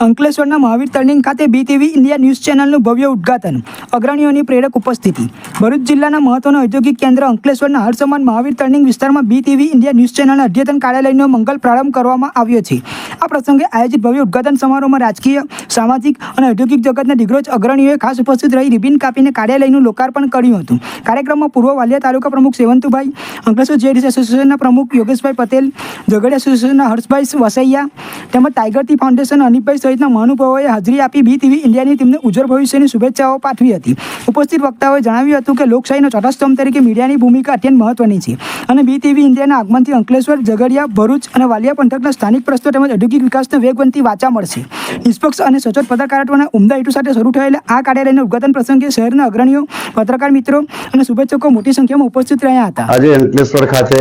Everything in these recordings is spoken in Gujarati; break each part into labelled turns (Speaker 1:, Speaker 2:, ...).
Speaker 1: અંકલેશ્વરના મહાવીર ટર્નિંગ ખાતે બીટીવી ઇન્ડિયા ન્યૂઝ ચેનલનું ભવ્ય ઉદ્ઘાટન. અગ્રણીઓની પ્રેરક ઉપસ્થિતિ. ભરૂચ જિલ્લાના મહત્વના ઔદ્યોગિક કેન્દ્ર અંકલેશ્વરના હરસમાન મહાવીર ટર્નિંગ વિસ્તારમાં બીટીવી ઇન્ડિયા ન્યૂઝ ચેનલના અદ્યતન કાર્યાલયનો મંગલ પ્રારંભ કરવામાં આવ્યો છે. આ પ્રસંગે આયોજિત ભવ્ય ઉદ્ઘાટન સમારોહમાં રાજકીય સામાજિક અને ઔદ્યોગિક જગતના દિગ્ગજ અગ્રણીઓએ ખાસ ઉપસ્થિત રહી રિબિન કાપીને કાર્યાલયનું લોકાર્પણ કર્યું હતું. કાર્યક્રમમાં પૂર્વ વાલિયા તાલુકા પ્રમુખ સેવંતુભાઈ, અંકલેશ્વર જેડીસી એસોસિએશનના પ્રમુખ યોગેશભાઈ પટેલ, ઝઘડિયા એસોસિએશનના હર્ષભાઈ વસૈયા તેમજ ટાઈગર ટી ફાઉન્ડેશન અનિપભાઈ સહિતના મહાનુભાવોએ હાજરી આપી બી ટીવી ઇન્ડિયાની તેમને ઉજ્જવળ ભવિષ્યની શુભેચ્છાઓ પાઠવી હતી. ઉપસ્થિત વક્તાઓએ જણાવ્યું હતું કે લોકશાહીનો ચોથા સ્તંભ તરીકે મીડિયાની ભૂમિકા અત્યંત મહત્વની છે અને બી ટીવી ઇન્ડિયાના આગમનથી અંકલેશ્વર, ઝઘડિયા, ભરૂચ અને વાલિયા પંથકના સ્થાનિક પ્રશ્નો તેમજ ઔદ્યોગિક વિકાસને વેગવંતી વાચા મળશે. નિષ્પક્ષ અને સચોટ પત્રકારત્વના ઉમદા હેતુ સાથે શરૂ થયેલા આ કાર્યાલયના ઉદઘાટન પ્રસંગે શહેરના અગ્રણીઓ, પત્રકાર મિત્રો અને શુભેચ્છકો મોટી સંખ્યામાં ઉપસ્થિત રહ્યા હતા.
Speaker 2: આજે અંકલેશ્વર ખાતે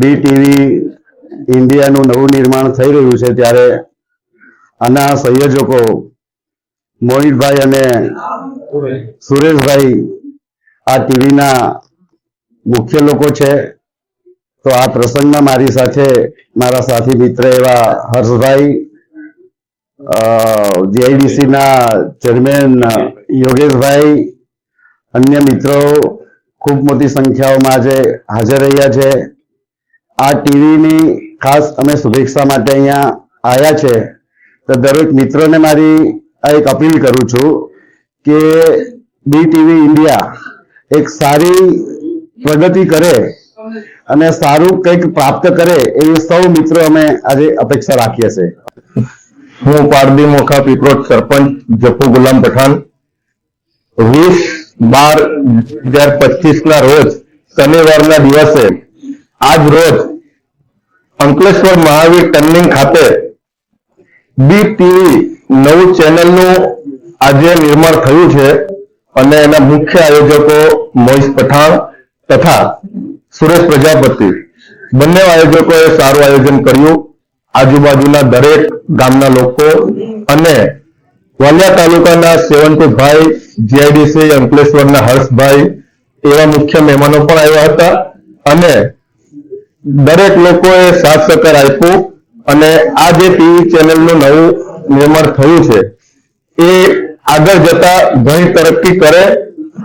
Speaker 2: બી ટીવી ઇન્ડિયાનું નવું નિર્માણ થઈ રહ્યું છે ત્યારે આના સંયોજકો મોહિતભાઈ અને સુરેશભાઈ આ ટીવીના મુખ્ય લોકો છે. તો આ પ્રસંગમાં મારી સાથે મારા સાથી મિત્ર એવા હર્ષભાઈ જીઆઈડીસી ના ચેરમેન યોગેશભાઈ, અન્ય મિત્રો ખૂબ મોટી સંખ્યાઓમાં આજે હાજર રહ્યા છે. આ ટીવીની ખાસ અમે શુભેચ્છા માટે અહીંયા આવ્યા છે. તો દરેક મિત્રોને મારી આ એક અપીલ કરું છું કે બી ટીવી ઇન્ડિયા એક સારી પ્રગતિ કરે અને સારું કંઈક પ્રાપ્ત કરે એવી સૌ મિત્રો અમે આજે અપેક્ષા રાખીએ છીએ.
Speaker 3: હું પારડી મોખા પીપરોટ સરપંચ જપ્પુ ગુલામ પઠાણ. વીસ બાર હજાર પચીસ ના રોજ, શનિવારના દિવસે, આજ રોજ, અંકલેશ્વર મહાવીર ટર્નિંગ ખાતે બી ટીવી નવું ચેનલનું આજે નિર્માણ થયું છે અને એના મુખ્ય આયોજકો મોહિશ પઠાણ તથા સુરેશ પ્રજાપતિ. બંને આયોજકોએ સારું આયોજન કર્યું. આજુબાજુના દરેક ગામના લોકો અને વાલિયા તાલુકાના સેવંતુભાઈ જીઆઈડીસી, અંકલેશ્વરના હર્ષભાઈ એવા મુખ્ય મહેમાનો પણ આવ્યા હતા અને દરેક લોકોએ સાથ સહકાર આપ્યું અને આ જે ટીવી ચેનલનું નવું નિર્માણ થયું છે, એ આગળ જતા ઘણી તરક્કી કરે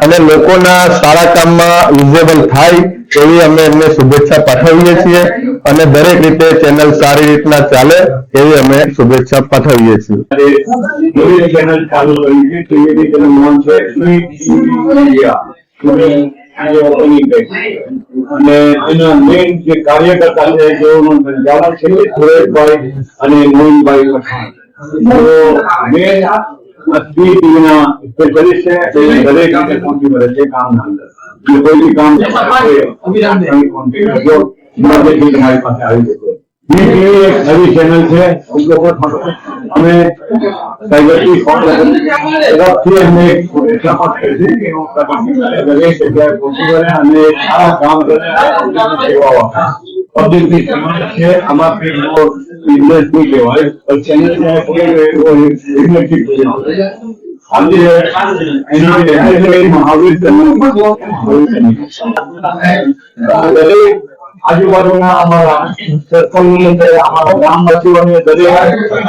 Speaker 3: અને લોકોના સારા કામમાં યુઝેબલ થાય એવી અમે એમને શુભેચ્છા પાઠવીએ છીએ અને દરેક રીતે ચેનલ સારી રીતના ચાલે એવી અમે શુભેચ્છા પાઠવીએ છીએ.
Speaker 4: અને એના મેઇન જે કાર્યકર્તા છે, જેઓનું સંચાલક છે સુરેશભાઈ અને મોહનભાઈ પઠાણ. મેઇન સ્પેશિયલિસ્ટ છે દરેક પહોંચી વળે છે કામના અંદર જે કોઈ બી કામ તમારી પાસે આવી જશે. બી એક નવી ચેનલ છે અમે સાયબરથી ફોન તરફથી અમે એટલા માટે છે કે દરેક જગ્યાએ પહોંચી વળે અને સારા કામ કરે. સેવાઓ આપે પબ્લિકની છે આમાં કઈ એવો બિઝનેસ નહીં કહેવાય. પણ ચેનલ કોઈ એવો બિઝનેસ નહીં કહેવાય. આજે એની એટલે મહાવીર દરેક આજુબાજુના અમારા સર્કલની અંદર અમારા ગામવાસીઓને દરેક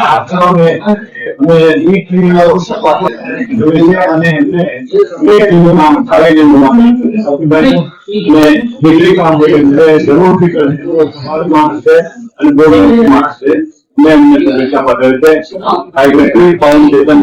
Speaker 4: આશ્રમે અમે ઈ ટીવીનો જોઈએ છે અને એમને એ ટીવીનું નામ શાળાનું નામ સતીભાઈ ને ડિગ્રી કામ કરે છે જરૂરથી કરે છે એવો સમાજ માણસ છે અને બહુ માણસ છે મેં એમને શુભેચ્છા પાઠવે છે આ એક ટીવી ફાઉન્ડેશન